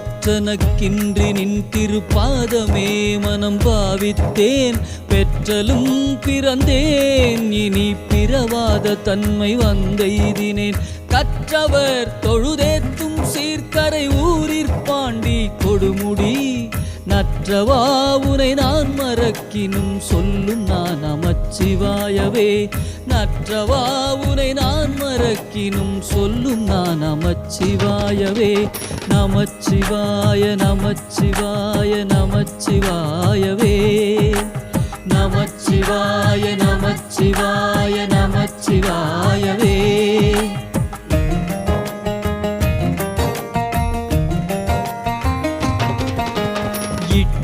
பற்றனக்கின்றி நின் திருப்பாதமே மனம் பாவித்தேன் பெற்றலும் பிறந்தேன் இனி பிறவாத தன்மை வந்தெய்தினேன். கற்றவர் தொழுதேத்தும் சீர்கரை ஊரிற் பாண்டி கொடுமுடி. நற்றவா உனை நான் மறக்கினும் சொல்லும் நான் அமச்சிவாயவே. நற்றவா உனை நான் மறக்கினும் சொல்லும் நான் அமச்சிவாயவே. நமச்சிவாய நமச்சிவாய நமச்சிவாயவே. நமச்சிவாய நமச்சிவாய நமச்சிவாயவே.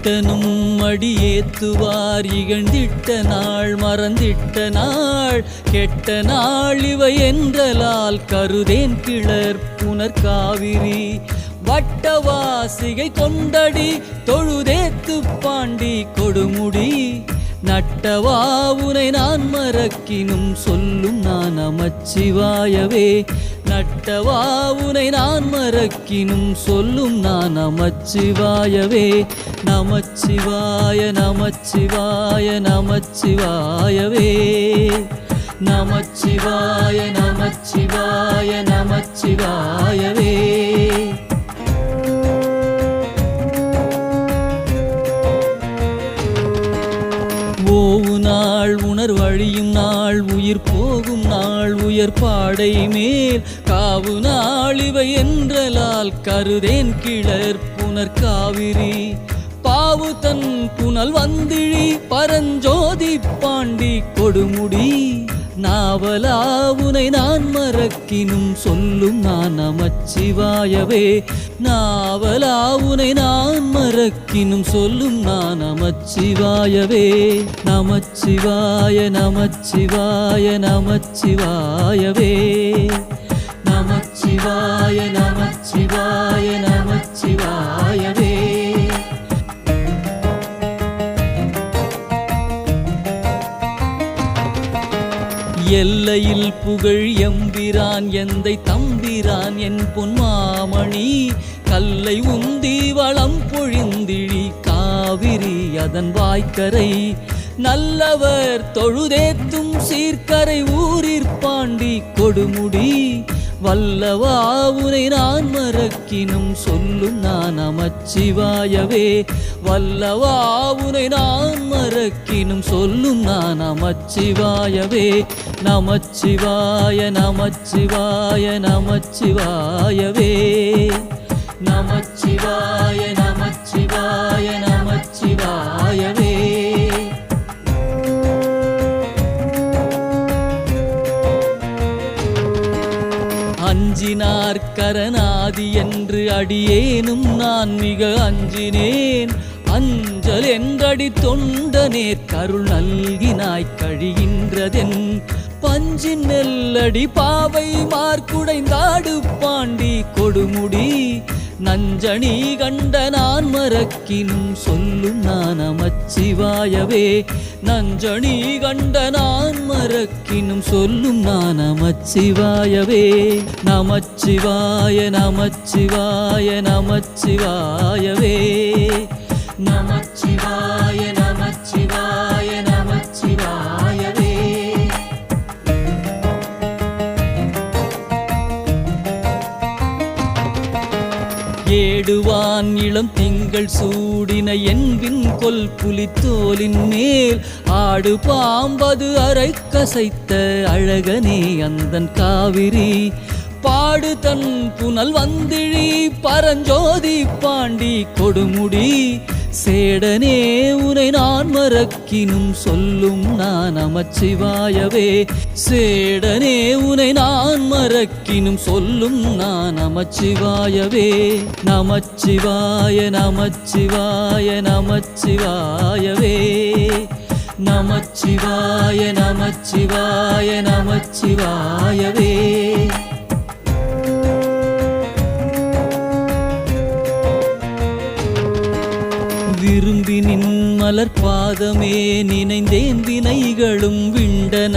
இட்டனும் அடியேத்துவார். இகழ்ந்திட்ட நாள் மறந்திட்ட நாள். கெட்ட நாள் இவை என்றலால் கருதேன் கிளர் புனர்காவிரி. வட்டவாசிகை கொண்டடி தொழுதேத்து பாண்டி கொடுமுடி. நட்டவா உனை நான் மறக்கினும் சொல்லும் நான் நமச்சிவாயவே நட்டவா? உனை நான் மறக்கினும் சொல்லும் நான் நமச்சிவாயவே. நமச்சிவாய நமச்சிவாய நமச்சிவாயவே. நமச்சிவாய நமச்சிவாய நமச்சிவாயவே. நாள் உணர்வழியும் நாள் உயிர் போகும் நாள் உயர் பாடை மேல் காவு நாள் இவை என்றலால் கருதேன் கிளர் புனர் காவிரி. பாவு தன் புனல் வந்திழி பரஞ்சோதி பாண்டி கொடுமுடி. நாவலா உனை நான் மறக்கினும் சொல்லும் நான் நமச்சிவாயவே நாவலா உனை நான் மறக்கினும் சொல்லும் நான் நமச்சிவாயவே நமச்சிவாய நமச்சிவாய நமச்சிவாயவே. புகழ் எம்பிரான் எந்தை தம்பிரான் என் பொன்மாமணி. கல்லை உந்தி வளம் பொழிந்திழி காவிரி அதன் வாய்க்கரை. நல்லவர் தொழுதேத்தும் சீர்கரை ஊரிற் பாண்டி கொடுமுடி. வல்லவா உனை நான் மறக்கினும் சொல்லும் நான் நமச்சிவாயவே வல்லவா உனை நான் மறக்கினும் சொல்லும் நான் நமச்சிவாயவே நமச்சிவாய நமச்சிவாய நமச்சிவாயவே. நமச்சிவாய அடியேனும் நான் மிக அஞ்சினேன். அஞ்சல் என்றடி தொண்டனே கருள் நல்கினாய் கழிகின்றதென். பஞ்சின் நெல்லடி பாவை மார்க்குடைந்தாடு பாண்டி கொடுமுடி. நஞ்சணி கண்ட நான் மறக்கினும் சொல்லும் நான் அமச்சிவாயவே நஞ்சணி கண்ட நான் மறக்கினும் சொல்லும் நான் அமச்சிவாயவே நமச்சிவாய நமச்சிவாய நமச்சிவாயவே நமச்சிவாய ஏடுவான் இளம் திங்கள் சூடின என்பின் கொல் புலித்தோலின் மேல். ஆடு பாம்பது அரை கசைத்த அழகனே அந்தன் காவிரி. பாடு தன் புனல் வந்திழி பரஞ்சோதி பாண்டி கொடுமுடி. சேடனே உனை நான் மறக்கினும் சொல்லும் நான் நமச்சிவாயவே சேடனே உனை நான் மறக்கினும் சொல்லும் நான் நமச்சிவாயவே நமச்சிவாய நமச்சிவாய நமச்சிவாயவே. நமச்சிவாய நமச்சிவாய நமச்சிவாயவே. திரும்பி நின் மலர் பாதமே நினைந்தேன் வினைகளும் விண்டன.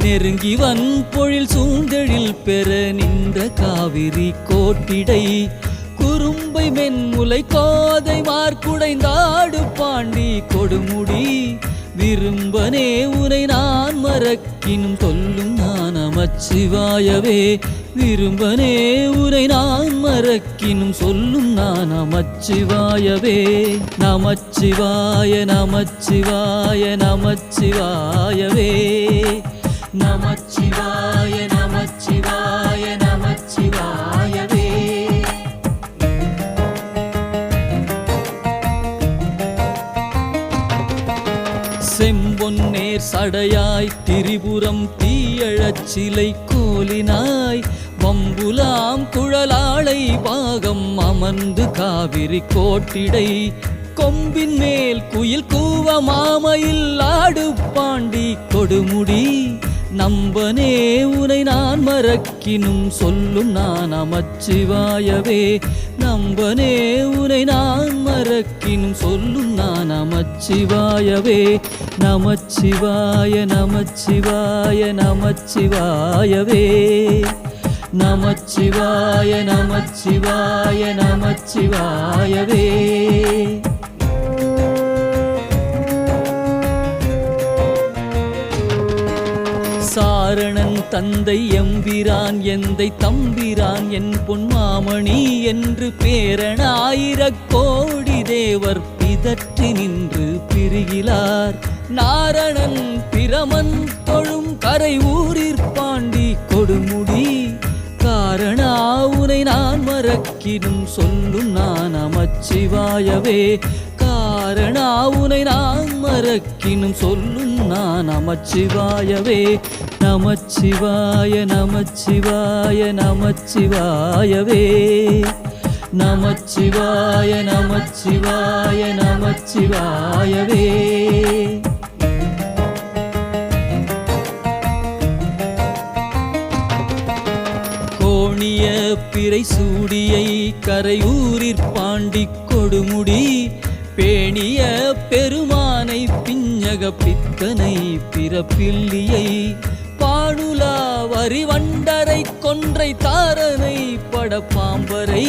நெருங்கி வன் பொழில் சூழ்ந்தெழில் பெற நின்ற காவிரி கோட்டிடை. குறும்பை மென்முலை கோதை மார்க்குடைந்தாடு பாண்டி கொடுமுடி. விரும்பனே உனை நான் மறக்கினும் சொல்லும் நான் அமச்சிவாயவே விரும்பனே உனை நான் மறக்கினும் சொல்லும் நான் அமச்சிவாயவே நமச்சிவாய நமச்சிவாய நமச்சிவாயவே. நமச்சிவாய செம்பொன்னேர் சடையாய் திரிபுரம் தீயழச் சிலை கோலினாய் வம்புலாம் குழலாளை பாகம் அமர்ந்து காவிரி கோட்டிடை கொம்பின் மேல் குயில் கூவ மாமையில் ஆடு பாண்டி கொடுமுடி. நம்பனே உனை நான் மறக்கினும் சொல்லும் நான் அமச்சிவாயவே நம்பனே உனை நான் மறக்கினும் சொல்லும் நான் அமச்சிவாயவே நமச்சிவாய நமச்சிவாய நமச்சிவாயவே நமச்சிவாய நமச்சிவாய நமச்சிவாயவே சாரணன் தந்தை எம்பிரான் எந்தை தம்பிரான் என் பொன்மாமணி என்று பேரனாயிரக் கோடி தேவர் பிதற்றி நின்று பிரிகிலார் நாரணன் பிரமன் தொழும் கரை ஊரிற் பாண்டி கொடுமு நான் மறக்கினும் சொல்லும் நான் நமச்சிவாயவே காரணா உனை நான் மறக்கினும் சொல்லும் நான் நமச்சிவாயவே நமச்சிவாய நமச்சிவாய நமச்சிவாயவே. நமச்சிவாய நமச்சிவாய நமச்சிவாயவே. பிறை சூடியை கரையூரிற் பாண்டி கொடுமுடி பேணிய பெருமானை பிஞ்சக பித்தனை பிறப்பில்லியை பாடுலா வரிவண்டரை கொன்றை தாரனை படப்பாம்பரை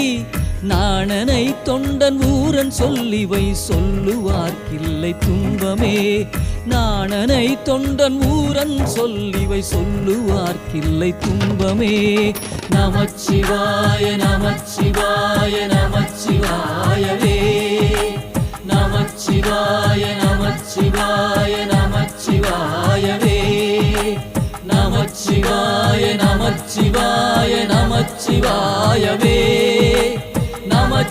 நாணனை தொண்டன் ஊரன் சொல்லிவை சொல்லுவார்க்கில்லை துன்பமே. நாணனை தொண்டன் ஊரன் சொல்லிவை சொல்லுவார்க்கில்லை துன்பமே. நமச்சிவாய நமச்சிவாய நமச்சிவாயவே. நமச்சிவாய நமச்சிவாய நமச்சிவாயவே. நமச்சிவாய நமச்சிவாய நமச்சிவாயவே.